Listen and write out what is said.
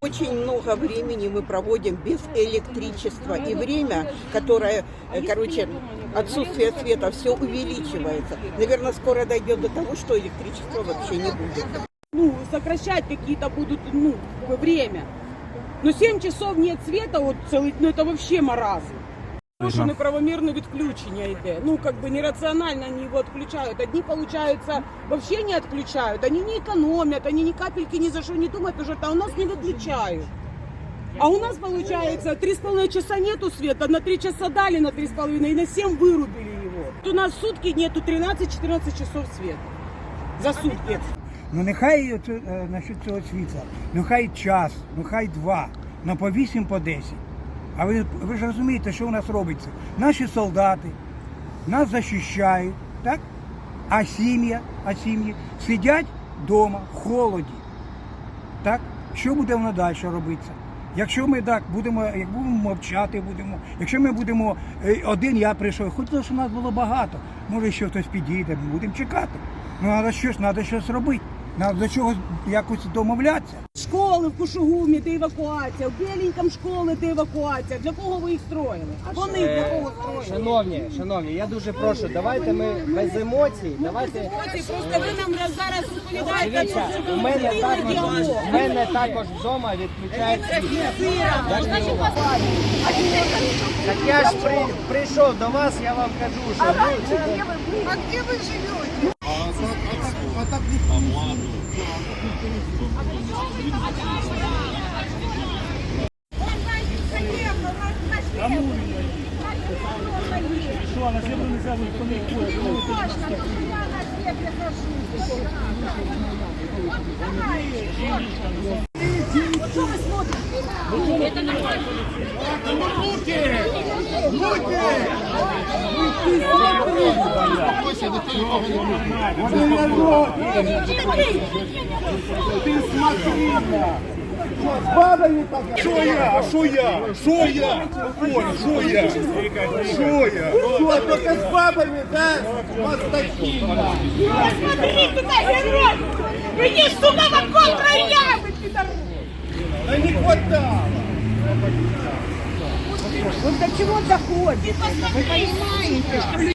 Очень много времени мы проводим без электричества. И время, которое, э, короче, отсутствие света, все увеличивается. Наверное, скоро дойдет до того, что электричества вообще не будет. ну, сокращать какие-то будут, ну, время. Но 7 часов нет света, вот целый, ну, это вообще маразм. Дуже неправомірне відключення йде. Ну, как бы нерационально они его отключают. Одни, получается, вообще не отключают. Они не экономят, они ни капельки ни за что не думают, потому что а у нас не выключают. А у нас, получается, три с половиной часа нету света, на три часа дали на три с половиной, и на семь вырубили его. Вот У нас в сутки нету 13-14 часов света. За сутки. Ну нехай оце, е, насчет цього світла, ну хай час, ну хай два, ну по вісім, по десять. А ви, ви ж розумієте, що у нас робиться? Наші солдати нас захищають, так? А сім'я, а сім'ї сидять вдома, в холоді. Так? Що буде воно далі робитися? Якщо ми так будемо, як будемо мовчати, будемо, якщо ми будемо е, один я прийшов, хоч що нас було багато, може ще хтось підійде, будемо чекати. Ну треба щось, треба щось робити. Треба до чогось якось домовлятися. Школи в Кушугумі, де евакуація, в Біленькому школи, де евакуація. Для кого ви їх строїли? Вони для кого строїли? Шановні, шановні, я дуже прошу, давайте ми без емоцій, давайте. Просто ви нам зараз розповідаєте, Дивіться, у мене також, у мене також вдома відключають світло. Я ж не знаю. Так я ж при, прийшов до вас, я вам кажу, що ну, Що я? Падали пока. Що я? А що я? Що я? Ой, що я? Що я? Что, только с бабами, да? Вот такие. Посмотри туда, герой! Мені сука на контра яви, Да не хватало. Вот до чего доходит? Вы понимаете,